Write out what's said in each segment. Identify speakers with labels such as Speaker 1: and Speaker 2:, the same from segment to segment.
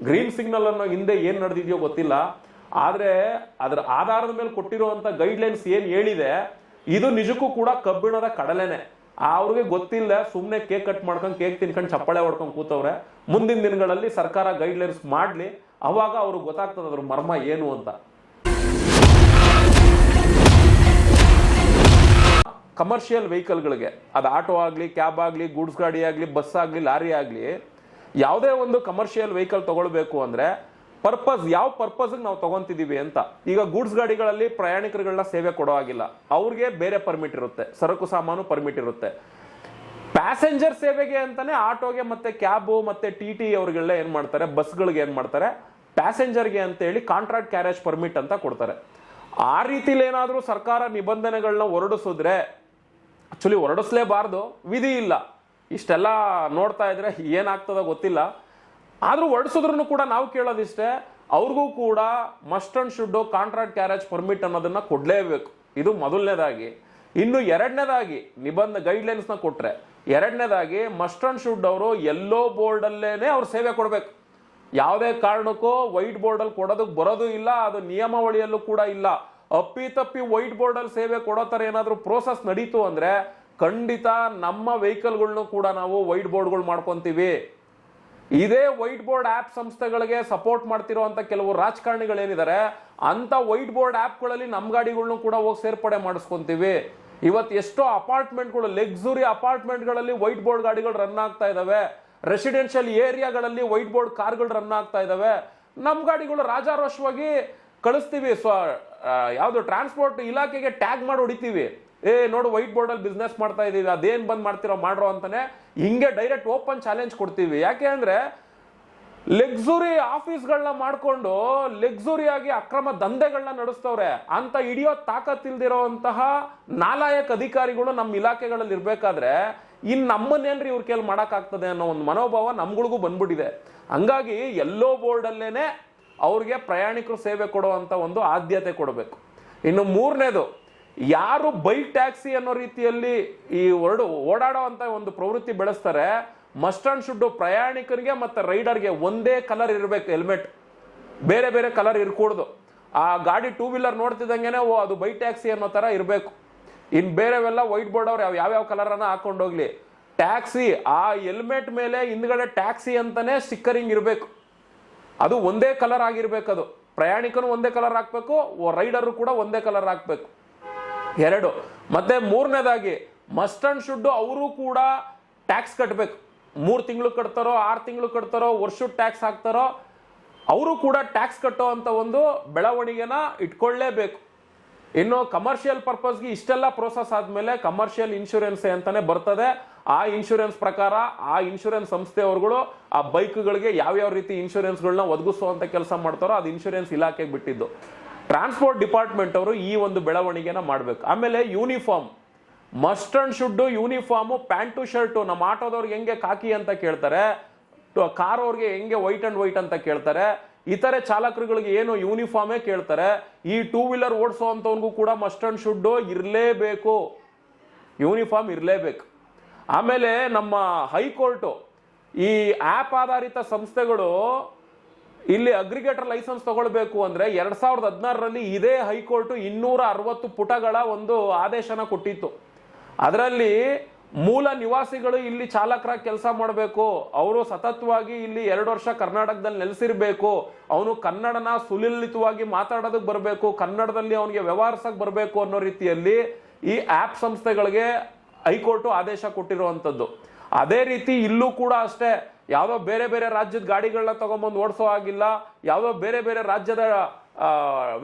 Speaker 1: Green signal ಅನ್ನೋ ಹಿಂದೆ ಏನು ನಡೆದಿದೆಯೋ ಗೊತ್ತಿಲ್ಲ. ಆದ್ರೆ ಅದರ ಆಧಾರದ ಮೇಲೆ ಕೊಟ್ಟಿರುವಂತ ಗೈಡ್ಲೈನ್ಸ್ ಏನು ಹೇಳಿದೆ, ಇದು ನಿಜಕ್ಕೂ ಕೂಡ ಕಬ್ಬಿಣದ ಕಡಲೆನೆ. ಅವ್ರಿಗೆ ಗೊತ್ತಿಲ್ಲ ಸುಮ್ಮನೆ ಕೇಕ್ ಕಟ್ ಮಾಡ್ಕೊಂಡು ಕೇಕ್ ತಿನ್ಕೊಂಡು ಚಪ್ಪಾಳೆ ಹೊಡ್ಕೊಂಡು ಕೂತವ್ರೆ. ಮುಂದಿನ ದಿನಗಳಲ್ಲಿ ಸರ್ಕಾರ ಗೈಡ್ಲೈನ್ಸ್ ಮಾಡ್ಲಿ, ಅವಾಗ ಅವ್ರಿಗೆ ಗೊತ್ತಾಗ್ತದೆ ಅದ್ರ ಮರ್ಮ ಏನು ಅಂತ. ಕಮರ್ಷಿಯಲ್ ವೆಹಿಕಲ್ಗಳಿಗೆ ಅದು ಆಟೋ ಆಗಲಿ ಕ್ಯಾಬ್ ಆಗಲಿ ಗೂಡ್ಸ್ ಗಾಡಿ ಆಗಲಿ ಬಸ್ ಆಗಲಿ, ಲಾರಿ ಆಗಲಿ ಯಾವುದೇ ಒಂದು ಕಮರ್ಷಿಯಲ್ ವೆಹಿಕಲ್ ತಗೊಳ್ಬೇಕು ಅಂದ್ರೆ ಪರ್ಪಸ್ ಯಾವ ಪರ್ಪಸ್ಗೆ ನಾವು ತಗೊಂತಿದೀವಿ ಅಂತ. ಈಗ ಗೂಡ್ಸ್ ಗಾಡಿಗಳಲ್ಲಿ ಪ್ರಯಾಣಿಕರುಗಳನ್ನ ಸೇವೆ ಕೊಡೋ ಆಗಿಲ್ಲ ಅವ್ರಿಗೆ ಬೇರೆ ಪರ್ಮಿಟ್ ಇರುತ್ತೆ. ಸರಕು ಸಾಮಾನು ಪರ್ಮಿಟ್ ಇರುತ್ತೆ. ಪ್ಯಾಸೆಂಜರ್ ಸೇವೆಗೆ ಅಂತಾನೆ ಆಟೋಗೆ ಮತ್ತೆ ಕ್ಯಾಬು ಮತ್ತೆ ಟಿ ಟಿ ಅವ್ರಿಗೆಲ್ಲ ಏನ್ ಮಾಡ್ತಾರೆ? ಬಸ್ಗಳಿಗೆ ಏನ್ ಮಾಡ್ತಾರೆ? ಪ್ಯಾಸೆಂಜರ್ಗೆ ಅಂತ ಹೇಳಿ ಕಾಂಟ್ರಾಕ್ಟ್ ಕ್ಯಾರೇಜ್ ಪರ್ಮಿಟ್ ಅಂತ ಕೊಡ್ತಾರೆ. ಆ ರೀತಿಲಿ ಏನಾದರೂ ಸರ್ಕಾರ ನಿಬಂಧನೆಗಳನ್ನ ಹೊರಡಿಸಿದ್ರೆ ಆಕ್ಚುಲಿ ಹೊರಡಿಸ್ಲೇಬಾರ್ದು. ವಿಧಿ ಇಲ್ಲ. ಇಷ್ಟೆಲ್ಲ ನೋಡ್ತಾ ಇದ್ರೆ ಏನಾಗ್ತದೋ ಗೊತ್ತಿಲ್ಲ. ಆದರೂ ಹೊರಡಿಸಿದ್ರು ಕೂಡ ನಾವು ಕೇಳೋದಿಷ್ಟೇ, ಅವ್ರಿಗೂ ಕೂಡ must and should contract carriage permit ಅನ್ನೋದನ್ನ ಕೊಡ್ಲೇಬೇಕು. ಇದು ಮೊದಲನೇದಾಗಿ. ಇನ್ನು ಎರಡನೇದಾಗಿ, ನಿಬಂಧ ಗೈಡ್ಲೈನ್ಸ್ನ ನ ಕೊಟ್ರೆ. ಎರಡನೇದಾಗಿ ಮಸ್ಟ್ ಅಂಡ್ ಶುಡ್ ಅವರು ಎಲ್ಲೋ ಬೋರ್ಡ್ ಅಲ್ಲೇನೆ ಅವ್ರು ಸೇವೆ ಕೊಡಬೇಕು. ಯಾವುದೇ ಕಾರಣಕ್ಕೂ ವೈಟ್ ಬೋರ್ಡ್ ಅಲ್ಲಿ ಕೊಡೋದಕ್ಕೆ ಬರೋದು ಇಲ್ಲ, ಅದು ನಿಯಮಾವಳಿಯಲ್ಲೂ ಕೂಡ ಇಲ್ಲ. ಅಪ್ಪಿ ತಪ್ಪಿ ವೈಟ್ ಬೋರ್ಡ್ ಅಲ್ಲಿ ಸೇವೆ ಕೊಡೋ ಥರ ಏನಾದರೂ ಪ್ರೋಸೆಸ್ ನಡೀತು ಅಂದ್ರೆ ಖಂಡಿತ ನಮ್ಮ ವೆಹಿಕಲ್ಗಳ್ನು ಕೂಡ ನಾವು ವೈಟ್ ಬೋರ್ಡ್ಗಳು ಮಾಡ್ಕೊಂತೀವಿ. ಇದೇ ವೈಟ್ ಬೋರ್ಡ್ ಆಪ್ ಸಂಸ್ಥೆಗಳಿಗೆ ಸಪೋರ್ಟ್ ಮಾಡ್ತಿರುವಂತ ಕೆಲವು ರಾಜಕಾರಣಿಗಳೇನಿದ್ದಾರೆ ಅಂತ ವೈಟ್ ಬೋರ್ಡ್ ಆ್ಯಪ್ಗಳಲ್ಲಿ ನಮ್ಮ ಗಾಡಿಗಳನ್ನೂ ಕೂಡ ಹೋಗಿ ಸೇರ್ಪಡೆ ಮಾಡಿಸ್ಕೊಂತೀವಿ. ಇವತ್ತು ಎಷ್ಟೋ ಅಪಾರ್ಟ್ಮೆಂಟ್ಗಳು, ಲೆಕ್ಸುರಿ ಅಪಾರ್ಟ್ಮೆಂಟ್ಗಳಲ್ಲಿ ವೈಟ್ ಬೋರ್ಡ್ ಗಾಡಿಗಳು ರನ್ ಆಗ್ತಾ ಇದಾವೆ. ರೆಸಿಡೆನ್ಷಿಯಲ್ ಏರಿಯಾಗಳಲ್ಲಿ ವೈಟ್ ಬೋರ್ಡ್ ಕಾರ್ಗಳು ರನ್ ಆಗ್ತಾ ಇದಾವೆ. ನಮ್ಮ ಗಾಡಿಗಳು ರಾಜಾರೋಷವಾಗಿ ಕಳಿಸ್ತೀವಿ. ಸ್ವ ಯಾವ್ದು ಟ್ರಾನ್ಸ್ಪೋರ್ಟ್ ಇಲಾಖೆಗೆ ಟ್ಯಾಗ್ ಮಾಡಿ ಹೊಡಿತೀವಿ. ಏ, ನೋಡು ವೈಟ್ ಬೋರ್ಡ್ ಅಲ್ಲಿ ಬಿಸ್ನೆಸ್ ಮಾಡ್ತಾ ಇದ್ದೀವಿ, ಅದೇನ್ ಬಂದ್ ಮಾಡ್ತಿರೋ ಮಾಡ್ರೋ ಅಂತಾನೆ ಹಿಂಗೆ ಡೈರೆಕ್ಟ್ ಓಪನ್ ಚಾಲೆಂಜ್ ಕೊಡ್ತೀವಿ. ಯಾಕೆ ಅಂದ್ರೆ ಲೆಕ್ಸುರಿ ಆಫೀಸ್ಗಳನ್ನ ಮಾಡ್ಕೊಂಡು ಲೆಕ್ಸುರಿಯಾಗಿ ಅಕ್ರಮ ದಂಧೆಗಳನ್ನ ನಡೆಸ್ತವ್ರೆ. ಅಂತ ಹಿಡಿಯೋ ತಾಕತ್ತಿಲ್ದಿರೋಂತಹ ನಾಲಾಯಕ್ ಅಧಿಕಾರಿಗಳು ನಮ್ಮ ಇಲಾಖೆಗಳಲ್ಲಿ ಇರಬೇಕಾದ್ರೆ, ಇನ್ ನಮ್ಮನ್ನೇನ್ರಿ ಇವ್ರ ಕೇಳಿ ಮಾಡೋಕ್ಕಾಗ್ತದೆ ಅನ್ನೋ ಒಂದು ಮನೋಭಾವ ನಮ್ಗಳಿಗೂ ಬಂದ್ಬಿಟ್ಟಿದೆ. ಹಂಗಾಗಿ ಎಲ್ಲೋ ಬೋರ್ಡ್ ಅಲ್ಲೇನೆ ಅವ್ರಿಗೆ ಪ್ರಯಾಣಿಕರು ಸೇವೆ ಕೊಡುವಂತ ಒಂದು ಆದ್ಯತೆ ಕೊಡಬೇಕು. ಇನ್ನು ಮೂರನೇದು ಯಾರು ಬೈಕ್ ಟ್ಯಾಕ್ಸಿ ಅನ್ನೋ ರೀತಿಯಲ್ಲಿ ಈ ಹೊರಡು ಓಡಾಡೋ ಒಂದು ಪ್ರವೃತ್ತಿ ಬೆಳೆಸ್ತಾರೆ ಮಸ್ಟ್ ಅಂಡ್ ಶುಡ್ ಪ್ರಯಾಣಿಕರಿಗೆ ಮತ್ತೆ ರೈಡರ್ಗೆ ಒಂದೇ ಕಲರ್ ಇರಬೇಕು ಹೆಲ್ಮೆಟ್ ಬೇರೆ ಬೇರೆ ಕಲರ್ ಇರಕೂಡ್ದು. ಆ ಗಾಡಿ ಟೂ ವೀಲರ್ ನೋಡ್ತಿದ್ದಂಗೆನೆ, ಓ, ಅದು ಬೈಕ್ ಟ್ಯಾಕ್ಸಿ ಅನ್ನೋ ತರ ಇರಬೇಕು. ಇನ್ ಬೇರೆವೆಲ್ಲ ವೈಟ್ ಬೋರ್ಡ್ ಅವ್ರು ಯಾವ ಯಾವ ಕಲರ್ ಅನ್ನ ಹಾಕೊಂಡೋಗ್ಲಿ ಟ್ಯಾಕ್ಸಿ, ಆ ಹೆಲ್ಮೆಟ್ ಮೇಲೆ ಹಿಂದ್ಗಡೆ ಟ್ಯಾಕ್ಸಿ ಅಂತಾನೆ ಸ್ಟಿಕ್ಕರಿಂಗ್ ಇರಬೇಕು. ಅದು ಒಂದೇ ಕಲರ್ ಆಗಿರ್ಬೇಕು ಅದು ಪ್ರಯಾಣಿಕನು ಒಂದೇ ಕಲರ್ ಹಾಕ್ಬೇಕು ರೈಡರ್ ಕೂಡ ಒಂದೇ ಕಲರ್ ಹಾಕ್ಬೇಕು. ಎರಡು. ಮತ್ತೆ ಮೂರನೇದಾಗಿ ಮಸ್ಟ್ ಅಂಡ್ ಶುಡ್ ಅವರು ಕೂಡ ಟ್ಯಾಕ್ಸ್ ಕಟ್ಟಬೇಕು ಮೂರು ತಿಂಗಳು ಕಟ್ತಾರೋ, ಆರು ತಿಂಗಳು ಕಟ್ತಾರೋ, ವರ್ಷದ ಟ್ಯಾಕ್ಸ್ ಹಾಕ್ತಾರೋ, ಅವರು ಕೂಡ ಟ್ಯಾಕ್ಸ್ ಕಟ್ಟೋ ಅಂತ ಒಂದು ಬೆಳವಣಿಗೆನ ಇಟ್ಕೊಳ್ಳೇಬೇಕು. ಇನ್ನು ಕಮರ್ಷಿಯಲ್ ಪರ್ಪಸ್ಗೆ ಇಷ್ಟೆಲ್ಲ ಪ್ರೋಸೆಸ್ ಆದ್ಮೇಲೆ ಕಮರ್ಷಿಯಲ್ ಇನ್ಶೂರೆನ್ಸ್ ಅಂತಾನೆ ಬರ್ತದೆ. ಆ ಇನ್ಶೂರೆನ್ಸ್ ಪ್ರಕಾರ ಆ ಇನ್ಶೂರೆನ್ಸ್ ಸಂಸ್ಥೆಯವರುಗಳು ಆ ಬೈಕ್ಗಳಿಗೆ ಯಾವ್ಯಾವ ರೀತಿ ಇನ್ಶೂರೆನ್ಸ್ಗಳನ್ನ ಒದಗಿಸುವಂಥ ಕೆಲಸ ಮಾಡ್ತಾರೋ ಅದು ಇನ್ಶೂರೆನ್ಸ್ ಇಲಾಖೆಗೆ ಬಿಟ್ಟಿದ್ದು. ಟ್ರಾನ್ಸ್ಪೋರ್ಟ್ ಡಿಪಾರ್ಟ್ಮೆಂಟ್ ಅವರು ಈ ಒಂದು ಬೆಳವಣಿಗೆನ ಮಾಡಬೇಕು. ಆಮೇಲೆ uniform. Must and should uniform, pant, shirt, ನಮ್ಮ ಆಟೋದವ್ರಿಗೆ ಹೆಂಗೆ ಕಾಕಿ ಅಂತ ಕೇಳ್ತಾರೆ ಕಾರ್ ಅವ್ರಿಗೆ ಹೆಂಗೆ ವೈಟ್ ಅಂಡ್ ವೈಟ್ ಅಂತ ಕೇಳ್ತಾರೆ, ಇತರೆ ಚಾಲಕರುಗಳಿಗೆ ಏನು ಯೂನಿಫಾರ್ಮೇ ಕೇಳ್ತಾರೆ, ಈ ಟೂ ವೀಲರ್ ಓಡಿಸೋ ಅಂಥವ್ರಿಗೂ ಕೂಡ ಮಸ್ಟ್ ಅಂಡ್ ಶುಡ್ ಇರಲೇಬೇಕು. ಯೂನಿಫಾರ್ಮ್ ಇರಲೇಬೇಕು. ಆಮೇಲೆ ನಮ್ಮ ಹೈಕೋರ್ಟು, ಈ ಆ್ಯಪ್ ಆಧಾರಿತ ಸಂಸ್ಥೆಗಳು ಇಲ್ಲಿ ಅಗ್ರಿಗೇಟರ್ ಲೈಸೆನ್ಸ್ ತಗೊಳ್ಬೇಕು ಅಂದ್ರೆ ಎರಡ್ ಸಾವಿರದ ಹದಿನಾರರಲ್ಲಿ ಇದೇ ಹೈಕೋರ್ಟ್ ಇನ್ನೂರ ಅರವತ್ತು ಪುಟಗಳ ಒಂದು ಆದೇಶನ ಕೊಟ್ಟಿತ್ತು. ಅದರಲ್ಲಿ ಮೂಲ ನಿವಾಸಿಗಳು ಇಲ್ಲಿ ಚಾಲಕರಾಗಿ ಕೆಲಸ ಮಾಡಬೇಕು, ಅವರು ಸತತವಾಗಿ ಇಲ್ಲಿ ಎರಡು ವರ್ಷ ಕರ್ನಾಟಕದಲ್ಲಿ ನೆಲೆಸಿರ್ಬೇಕು, ಅವನು ಕನ್ನಡನ ಸುಲಲಿತವಾಗಿ ಮಾತಾಡೋದಕ್ಕೆ ಬರಬೇಕು, ಕನ್ನಡದಲ್ಲಿ ಅವನಿಗೆ ವ್ಯವಹರಿಸಕ್ ಬರಬೇಕು ಅನ್ನೋ ರೀತಿಯಲ್ಲಿ ಈ ಆ್ಯಪ್ ಸಂಸ್ಥೆಗಳಿಗೆ ಹೈಕೋರ್ಟು ಆದೇಶ ಕೊಟ್ಟಿರುವಂಥದ್ದು. ಅದೇ ರೀತಿ ಇಲ್ಲೂ ಕೂಡ ಅಷ್ಟೇ, ಯಾವುದೋ ಬೇರೆ ಬೇರೆ ರಾಜ್ಯದ ಗಾಡಿಗಳನ್ನ ತಗೊಂಬಂದು ಓಡಿಸೋ ಆಗಿಲ್ಲ ಯಾವುದೋ ಬೇರೆ ಬೇರೆ ರಾಜ್ಯದ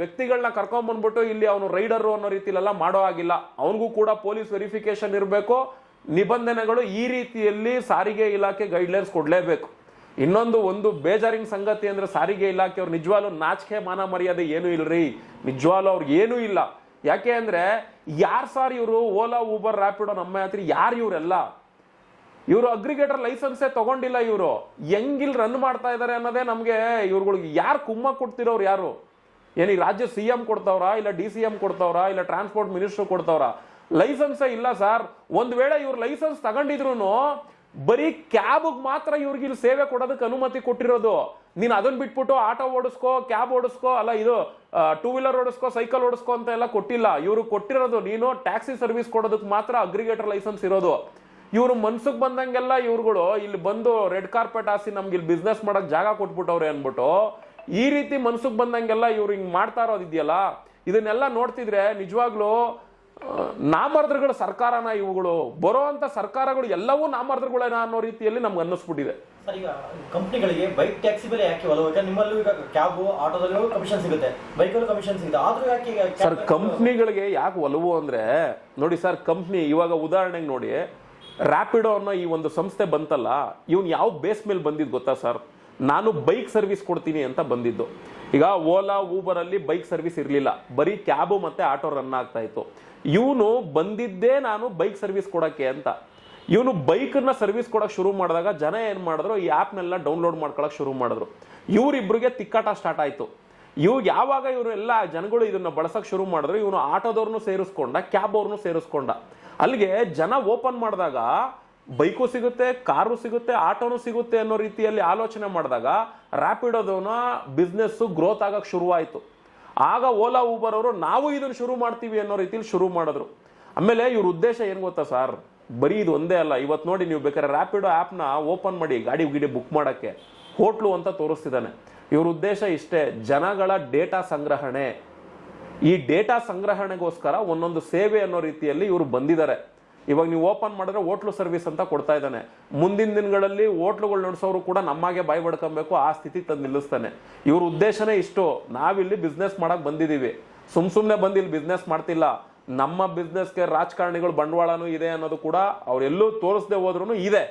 Speaker 1: ವ್ಯಕ್ತಿಗಳನ್ನ ಕರ್ಕೊಂಬಂದ್ಬಿಟ್ಟು ಇಲ್ಲಿ ಅವನು ರೈಡರು ಅನ್ನೋ ರೀತಿಲೆಲ್ಲ ಮಾಡೋ ಆಗಿಲ್ಲ ಅವನಿಗೂ ಕೂಡ ಪೊಲೀಸ್ ವೆರಿಫಿಕೇಶನ್ ಇರಬೇಕು. ನಿಬಂಧನೆಗಳು ಈ ರೀತಿಯಲ್ಲಿ ಸಾರಿಗೆ ಇಲಾಖೆ ಗೈಡ್ಲೈನ್ಸ್ ಕೊಡಲೇಬೇಕು. ಇನ್ನೊಂದು ಒಂದು ಬೇಜಾರಿನ ಸಂಗತಿ ಅಂದ್ರೆ ಸಾರಿಗೆ ಇಲಾಖೆ ಅವ್ರು ನಿಜವಾಗ್ಲೂ ನಾಚಿಕೆ ಮಾನ ಮರ್ಯಾದೆ ಏನೂ ಇಲ್ರಿ. ನಿಜವಾಗ್ಲೂ ಅವ್ರಿಗೆ ಏನೂ ಇಲ್ಲ. ಯಾಕೆ ಅಂದ್ರೆ, ಯಾರು ಸಾರ್ ಇವರು, ಓಲಾ, ಊಬರ್ ರ್ಯಾಪಿಡೋ ನಮ್ಮ ಹತ್ರ ಯಾರು ಇವರೆಲ್ಲ? ಇವರು ಅಗ್ರಿಗೇಟರ್ ಲೈಸೆನ್ಸೇ ತಗೊಂಡಿಲ್ಲ ಇವರು. ಹೆಂಗಿಲ್ ರನ್ ಮಾಡ್ತಾ ಇದ್ದಾರೆ ಅನ್ನೋದೇ ನಮಗೆ ಇವ್ರುಗಳಿಗೆ ಯಾರು ಕುಮ್ಮ ಕೊಡ್ತಿರೋರು ಯಾರು? ಏನು ರಾಜ್ಯ ಸಿ ಎಂ ಕೊಡ್ತಾವ್ರಾ ಇಲ್ಲ ಡಿ ಸಿ ಎಂ ಕೊಡ್ತಾವ್ರಾ ಇಲ್ಲ ಟ್ರಾನ್ಸ್ಪೋರ್ಟ್ ಮಿನಿಸ್ಟರ್ ಕೊಡ್ತಾವ್ರಾ? ಲೈಸೆನ್ಸೇ ಇಲ್ಲ ಸರ್. ಒಂದ್ ವೇಳೆ ಇವ್ರು ಲೈಸೆನ್ಸ್ ತಗೊಂಡಿದ್ರು ಬರೀ ಕ್ಯಾಬ್ ಮಾತ್ರ ಇವ್ರಿಗೆ ಇಲ್ಲಿ ಸೇವೆ ಕೊಡೋದಕ್ಕೆ ಅನುಮತಿ ಕೊಟ್ಟಿರೋದು. ನೀನು ಅದನ್ನ ಬಿಟ್ಬಿಟ್ಟು ಆಟೋ ಓಡಿಸ್ಕೋ ಕ್ಯಾಬ್ ಓಡಿಸ್ಕೋ, ಅಲ್ಲ ಇದು ಟೂ ವೀಲರ್ ಓಡಿಸ್ಕೋ ಸೈಕಲ್ ಓಡಿಸ್ಕೋ ಅಂತ ಎಲ್ಲ ಕೊಟ್ಟಿಲ್ಲ. ಇವರು ಕೊಟ್ಟಿರೋದು ನೀನು ಟ್ಯಾಕ್ಸಿ ಸರ್ವಿಸ್ ಕೊಡೋದಕ್ಕೆ ಮಾತ್ರ ಅಗ್ರಿಗೇಟರ್ ಲೈಸೆನ್ಸ್ ಇರೋದು. ಇವರು ಮನ್ಸಿಗೆ ಬಂದಂಗೆಲ್ಲ ಇವ್ರುಗಳು ಇಲ್ಲಿ ಬಂದು ರೆಡ್ ಕಾರ್ಪೆಟ್ ಹಾಸಿ ನಮ್ಗೆ ಇಲ್ಲಿ ಬಿಸ್ನೆಸ್ ಮಾಡಕ್ ಜಾಗ ಕೊಟ್ಬಿಟ್ಟವ್ರೆ ಅನ್ಬಿಟ್ಟು ಈ ರೀತಿ ಮನ್ಸಿಗೆ ಬಂದಂಗೆಲ್ಲ ಇವ್ರು ಹಿಂಗ್ ಮಾಡ್ತಾ ಇರೋದಿದೆಯಲ್ಲ ಇದನ್ನೆಲ್ಲ ನೋಡ್ತಿದ್ರೆ ನಿಜವಾಗ್ಲೂ ನಾಮರ್ದ್ರಗಳ ಸರ್ಕಾರನ ಇವುಗಳು ಬರೋವಂಥ ಸರ್ಕಾರಗಳು ಎಲ್ಲವೂ ನಾಮರ್ದ್ರಗಳೇನ ಅನ್ನೋ ರೀತಿಯಲ್ಲಿ ನಮ್ಗೆ ಅನ್ನಿಸ್ಬಿಟ್ಟಿದೆ.
Speaker 2: ಸರ್ ಈಗ ಕಂಪ್ನಿಗಳಿಗೆ ಬೈಕ್ ಟ್ಯಾಕ್ಸಿ ಬೆಲೆ ಯಾಕೆ ಒಲವು ಯಾಕಂದ್ರೆ ನಿಮ್ಮಲ್ಲೂ ಈಗ ಕ್ಯಾಬ್ ಆಟೋದಲ್ಲೂ ಕಮಿಷನ್ ಸಿಗುತ್ತೆ. ಬೈಕಲ್ಲೂ ಕಮಿಷನ್ ಸಿಗುತ್ತೆ. ಆದ್ರೂ ಯಾಕೆ
Speaker 1: ಸರ್ ಕಂಪ್ನಿಗಳಿಗೆ ಯಾಕೆ ಒಲವು ಅಂದ್ರೆ ನೋಡಿ ಸರ್ ಕಂಪ್ನಿ ಇವಾಗ ಉದಾಹರಣೆಗೆ ನೋಡಿ ರ್ಯಾಪಿಡೋ ಅನ್ನೋ ಈ ಒಂದು ಸಂಸ್ಥೆ ಬಂತಲ್ಲ, ಇವನು ಯಾವ ಬೇಸ್ ಮೇಲೆ ಬಂದಿದ್ದು ಗೊತ್ತಾ ಸರ್ ನಾನು ಬೈಕ್ ಸರ್ವಿಸ್ ಕೊಡ್ತೀನಿ ಅಂತ ಬಂದಿದ್ದು. ಈಗ ಓಲಾ ಊಬರ್ ಅಲ್ಲಿ ಬೈಕ್ ಸರ್ವಿಸ್ ಇರಲಿಲ್ಲ. ಬರೀ ಕ್ಯಾಬು ಮತ್ತೆ ಆಟೋ ರನ್ ಆಗ್ತಾ ಇತ್ತು. ಇವನು ಬಂದಿದ್ದೇ ನಾನು ಬೈಕ್ ಸರ್ವಿಸ್ ಕೊಡೋಕ್ಕೆ ಅಂತ. ಇವನು ಬೈಕನ್ನ ಸರ್ವಿಸ್ ಕೊಡೋಕೆ ಶುರು ಮಾಡಿದಾಗ ಜನ ಏನು ಮಾಡಿದ್ರು, ಈ ಆ್ಯಪ್ನೆಲ್ಲ ಡೌನ್ಲೋಡ್ ಮಾಡ್ಕೊಳಕ್ ಶುರು ಮಾಡಿದ್ರು. ಇವರಿಬ್ಬರಿಗೆ ತಿಕ್ಕಾಟ ಸ್ಟಾರ್ಟ್ ಆಯಿತು. ಇವ್ ಯಾವಾಗ ಇವರೆಲ್ಲ ಜನಗಳು ಇದನ್ನ ಬಳಸೋಕೆ ಶುರು ಮಾಡಿದ್ರು, ಇವನು ಆಟೋದವ್ರನ್ನು ಸೇರಿಸ್ಕೊಂಡ ಕ್ಯಾಬ್ ಅವ್ರನ್ನು ಸೇರಿಸ್ಕೊಂಡ. ಅಲ್ಲಿಗೆ ಜನ ಓಪನ್ ಮಾಡಿದಾಗ ಬೈಕು ಸಿಗುತ್ತೆ, ಕಾರು ಸಿಗುತ್ತೆ, ಆಟೋನು ಸಿಗುತ್ತೆ ಅನ್ನೋ ರೀತಿಯಲ್ಲಿ ಆಲೋಚನೆ ಮಾಡಿದಾಗ ರ್ಯಾಪಿಡೋದವನ ಬಿಸ್ನೆಸ್ಸು ಗ್ರೋತ್ ಆಗಕ್ ಶುರುವಾಯಿತು. ಆಗ ಓಲಾ ಊಬರ್ ಅವರು, ನಾವು ಇದನ್ನ ಶುರು ಮಾಡ್ತೀವಿ ಅನ್ನೋ ರೀತಿಯಲ್ಲಿ ಶುರು ಮಾಡಿದ್ರು. ಆಮೇಲೆ ಇವ್ರ ಉದ್ದೇಶ ಏನು ಗೊತ್ತಾ ಸರ್? ಬರೀ ಇದು ಒಂದೇ ಅಲ್ಲ. ಇವತ್ತು ನೋಡಿ ನೀವು ಬೇಕಾದ್ರೆ ರ್ಯಾಪಿಡೋ ಆ್ಯಪ್ನ ಓಪನ್ ಮಾಡಿ, ಗಾಡಿ ಗಿಡಿ ಬುಕ್ ಮಾಡೋಕ್ಕೆ, ಹೋಟ್ಲು ಅಂತ ತೋರಿಸ್ತಿದ್ದಾನೆ. ಇವ್ರ ಉದ್ದೇಶ ಇಷ್ಟೇ, ಜನಗಳ ಡೇಟಾ ಸಂಗ್ರಹಣೆ. ಈ ಡೇಟಾ ಸಂಗ್ರಹಣೆಗೋಸ್ಕರ ಒಂದೊಂದು ಸೇವೆ ಅನ್ನೋ ರೀತಿಯಲ್ಲಿ ಇವರು ಬಂದಿದ್ದಾರೆ. ಇವಾಗ ನೀವು ಓಪನ್ ಮಾಡಿದ್ರೆ ಹೋಟ್ಲು ಸರ್ವಿಸ್ ಅಂತ ಕೊಡ್ತಾ ಇದ್ದಾನೆ. ಮುಂದಿನ ದಿನಗಳಲ್ಲಿ ಹೋಟ್ಲುಗಳು ನಡೆಸೋರು ಕೂಡ ನಮ್ಮಾಗೆ ಬಾಯ್ ಬಡ್ಕೊಬೇಕು, ಆ ಸ್ಥಿತಿ ತಂದು ನಿಲ್ಲಿಸ್ತಾನೆ. ಇವ್ರ ಉದ್ದೇಶನೇ ಇಷ್ಟು. ನಾವಿಲ್ಲಿ ಬಿಸ್ನೆಸ್ ಮಾಡಕ್ ಬಂದಿದ್ದೀವಿ. ಸುಮ್ ಸುಮ್ಮನೆ ಬಂದು ಇಲ್ಲಿ ಬಿಸ್ನೆಸ್ ಮಾಡ್ತಿಲ್ಲ. ನಮ್ಮ ಬಿಸ್ನೆಸ್ಗೆ ರಾಜಕಾರಣಿಗಳು ಬಂಡವಾಳನೂ ಇದೆ ಅನ್ನೋದು ಕೂಡ ಅವರೆಲ್ಲೂ ತೋರಿಸದೆ ಹೋದ್ರೂ ಇದೆ.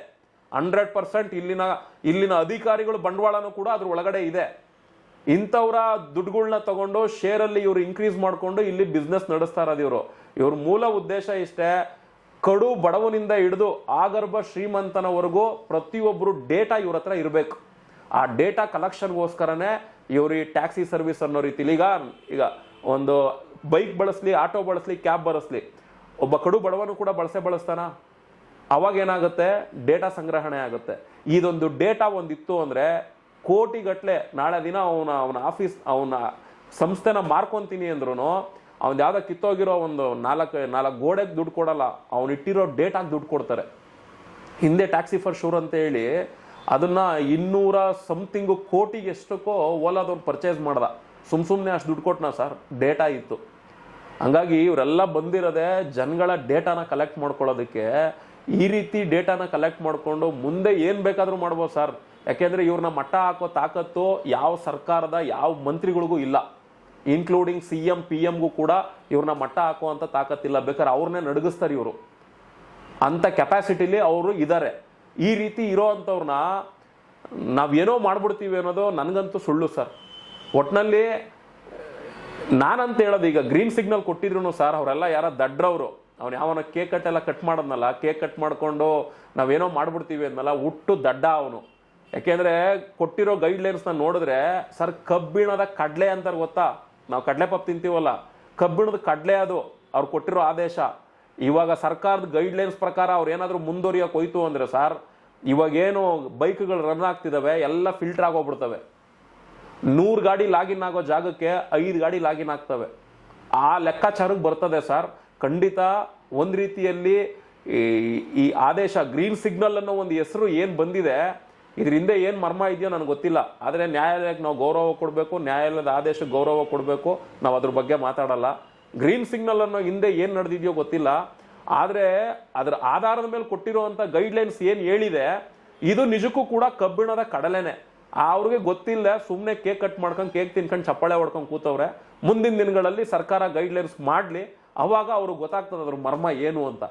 Speaker 1: ಹಂಡ್ರೆಡ್ ಪರ್ಸೆಂಟ್ ಇಲ್ಲಿನ ಇಲ್ಲಿನ ಅಧಿಕಾರಿಗಳು ಬಂಡವಾಳನೂ ಕೂಡ ಅದ್ರ ಒಳಗಡೆ ಇದೆ. ಇಂಥವ್ರ ದುಡ್ಡುಗಳನ್ನ ತಗೊಂಡು ಷೇರಲ್ಲಿ ಇವರು ಇನ್ಕ್ರೀಸ್ ಮಾಡಿಕೊಂಡು ಇಲ್ಲಿ ಬಿಸ್ನೆಸ್ ನಡೆಸ್ತಾ ಇರೋದು ಇವರು. ಇವ್ರ ಮೂಲ ಉದ್ದೇಶ ಇಷ್ಟೇ, ಕಡು ಬಡವನಿಂದ ಹಿಡಿದು ಆಗರ್ಭ ಶ್ರೀಮಂತನವರೆಗೂ ಪ್ರತಿಯೊಬ್ಬರು ಡೇಟಾ ಇವ್ರ ಹತ್ರ ಇರಬೇಕು. ಆ ಡೇಟಾ ಕಲೆಕ್ಷನ್ಗೋಸ್ಕರನೇ ಇವರು ಈ ಟ್ಯಾಕ್ಸಿ ಸರ್ವಿಸ್ ಅನ್ನೋ ರೀತಿಲಿ, ಈಗ ಈಗ ಒಂದು ಬೈಕ್ ಬಳಸ್ಲಿ ಆಟೋ ಬಳಸ್ಲಿ ಕ್ಯಾಬ್ ಬಳಸ್ಲಿ, ಒಬ್ಬ ಕಡು ಬಡವನು ಕೂಡ ಬಳಸೇ ಬಳಸ್ತಾನ? ಅವಾಗ ಏನಾಗುತ್ತೆ? ಡೇಟಾ ಸಂಗ್ರಹಣೆ ಆಗುತ್ತೆ. ಇದೊಂದು ಡೇಟಾ ಒಂದಿತ್ತು ಅಂದ್ರೆ ಕೋಟಿಗಟ್ಲೆ ನಾಳೆ ದಿನ ಅವನ ಅವನ ಆಫೀಸ್, ಅವನ ಸಂಸ್ಥೆನ ಮಾರ್ಕೊತೀನಿ ಅಂದ್ರೂ ಅವ್ನು ಯಾವುದೋ ಕಿತ್ತೋಗಿರೋ ಒಂದು ನಾಲ್ಕು ನಾಲ್ಕು ಗೋಡೆಗೆ ದುಡ್ಡು ಕೊಡಲ್ಲ, ಅವ್ನು ಇಟ್ಟಿರೋ ಡೇಟಾ ದುಡ್ಡು ಕೊಡ್ತಾರೆ. ಹಿಂದೆ ಟ್ಯಾಕ್ಸಿ ಫಾರ್ ಶೂರ್ ಅಂತ ಹೇಳಿ ಅದನ್ನ ಇನ್ನೂರ ಸಮಥಿಂಗು ಕೋಟಿಗೆ ಎಷ್ಟಕ್ಕೋ ಓಲಾದವ್ರು ಪರ್ಚೇಸ್ ಮಾಡ್ದ. ಸುಮ್ ಸುಮ್ಮನೆ ಅಷ್ಟು ದುಡ್ಡು ಕೊಟ್ನಾ ಸರ್? ಡೇಟಾ ಇತ್ತು. ಹಂಗಾಗಿ ಇವರೆಲ್ಲ ಬಂದಿರೋದೇ ಜನಗಳ ಡೇಟಾನ ಕಲೆಕ್ಟ್ ಮಾಡ್ಕೊಳ್ಳೋದಕ್ಕೆ ಈ ರೀತಿ ಡೇಟಾನ ಕಲೆಕ್ಟ್ ಮಾಡಿಕೊಂಡು ಮುಂದೆ ಏನು ಬೇಕಾದರೂ ಮಾಡ್ಬೋದು ಸರ್. ಯಾಕೆಂದ್ರೆ ಇವ್ರನ್ನ ಮಟ್ಟ ಹಾಕೋ ತಾಕತ್ತು ಯಾವ ಸರ್ಕಾರದ, ಯಾವ ಮಂತ್ರಿಗಳಿಗೂ ಇಲ್ಲ. ಇನ್ಕ್ಲೂಡಿಂಗ್ ಸಿ ಎಂ ಪಿ ಎಮ್ಗೂ ಕೂಡ ಇವ್ರನ್ನ ಮಟ್ಟ ಹಾಕುವಂಥ ತಾಕತ್ತಿಲ್ಲ. ಬೇಕಾದ್ರೆ ಅವ್ರನ್ನೇ ನಡಗಿಸ್ತಾರೆ ಇವರು. ಅಂತ ಕೆಪಾಸಿಟಿಲಿ ಅವರು ಇದ್ದಾರೆ ಈ ರೀತಿ ಇರೋ ಅಂಥವ್ರನ್ನ ನಾವೇನೋ ಮಾಡ್ಬಿಡ್ತೀವಿ ಅನ್ನೋದು ನನಗಂತೂ ಸುಳ್ಳು ಸರ್. ಒಟ್ಟಿನಲ್ಲಿ ನಾನಂತ ಹೇಳೋದು ಈಗ ಗ್ರೀನ್ ಸಿಗ್ನಲ್ ಕೊಟ್ಟಿದ್ರು ಸರ್, ಅವರೆಲ್ಲ ಯಾರ ದಡ್ರವರು. ಅವ್ನು ಯಾವನೋ ಕೇಕ್ ಕಟ್ ಎಲ್ಲ ಕಟ್ ಮಾಡೋದ್ನಲ್ಲ, ಕೇಕ್ ಕಟ್ ಮಾಡಿಕೊಂಡು ನಾವೇನೋ ಮಾಡಿಬಿಡ್ತೀವಿ ಅಂದಲ್ಲ ಹುಟ್ಟು ದಡ್ಡ ಅವನು. ಯಾಕೆಂದ್ರೆ ಕೊಟ್ಟಿರೋ ಗೈಡ್ಲೈನ್ಸ್ನ ನೋಡಿದ್ರೆ, ಸರ್, ಕಬ್ಬಿಣದ ಕಡಲೆ ಅಂತಾರೆ ಗೊತ್ತಾ? ನಾವು ಕಡಲೆ ಪಪ್ ತಿಂತೀವಲ್ಲ. ಕಬ್ಬಿಣದ ಕಡಲೆ ಅದು, ಅವ್ರು ಕೊಟ್ಟಿರೋ ಆದೇಶ. ಇವಾಗ ಸರ್ಕಾರದ ಗೈಡ್ಲೈನ್ಸ್ ಪ್ರಕಾರ ಅವ್ರು ಏನಾದರೂ ಮುಂದುವರಿಯೋಕೆ ಹೋಯ್ತು ಅಂದ್ರೆ, ಸರ್, ಇವಾಗೇನು ಬೈಕ್ಗಳು ರನ್ ಆಗ್ತಿದಾವೆ, ಎಲ್ಲ ಫಿಲ್ಟರ್ ಆಗೋಗ್ಬಿಡ್ತವೆ. ನೂರು ಗಾಡಿ ಲಾಗಿನ್ ಆಗೋ ಜಾಗಕ್ಕೆ ಐದು ಗಾಡಿ ಲಾಗಿನ್ ಆಗ್ತವೆ. ಆ ಲೆಕ್ಕಾಚಾರಕ್ಕೆ ಬರ್ತದೆ, ಸರ್. ಖಂಡಿತ ಒಂದು ರೀತಿಯಲ್ಲಿ ಈ- ಆದೇಶ ಗ್ರೀನ್ ಸಿಗ್ನಲ್ ಅನ್ನೋ ಒಂದು ಹೆಸರು ಏನು ಬಂದಿದೆ, ಇದ್ರ ಹಿಂದೆ ಏನು ಮರ್ಮ ಇದೆಯೋ ನನಗೆ ಗೊತ್ತಿಲ್ಲ. ಆದರೆ ನ್ಯಾಯಾಲಯಕ್ಕೆ ನಾವು ಗೌರವ ಕೊಡಬೇಕು, ನ್ಯಾಯಾಲಯದ ಆದೇಶಕ್ಕೆ ಗೌರವ ಕೊಡಬೇಕು, ನಾವು ಅದ್ರ ಬಗ್ಗೆ ಮಾತಾಡಲ್ಲ. ಗ್ರೀನ್ ಸಿಗ್ನಲ್ ಅನ್ನೋ ಹಿಂದೆ ಏನು ನಡೆದಿದೆಯೋ ಗೊತ್ತಿಲ್ಲ. ಆದರೆ ಅದರ ಆಧಾರದ ಮೇಲೆ ಕೊಟ್ಟಿರುವಂಥ ಗೈಡ್ಲೈನ್ಸ್ ಏನು ಹೇಳಿದೆ, ಇದು ನಿಜಕ್ಕೂ ಕೂಡ ಕಬ್ಬಿಣದ ಕಡಲೆನೆ. ಅವ್ರಿಗೆ ಗೊತ್ತಿಲ್ಲ ಸುಮ್ಮನೆ ಕೇಕ್ ಕಟ್ ಮಾಡ್ಕೊಂಡು ಕೇಕ್ ತಿನ್ಕೊಂಡು ಚಪ್ಪಾಳೆ ಹೊಡ್ಕೊಂಡು ಕೂತವ್ರೆ. ಮುಂದಿನ ದಿನಗಳಲ್ಲಿ ಸರ್ಕಾರ ಗೈಡ್ಲೈನ್ಸ್ ಮಾಡಲಿ. ಅವಾಗ ಅವ್ರಿಗೆ ಗೊತ್ತಾಗ್ತದೆ ಅದ್ರ ಮರ್ಮ ಏನು ಅಂತ.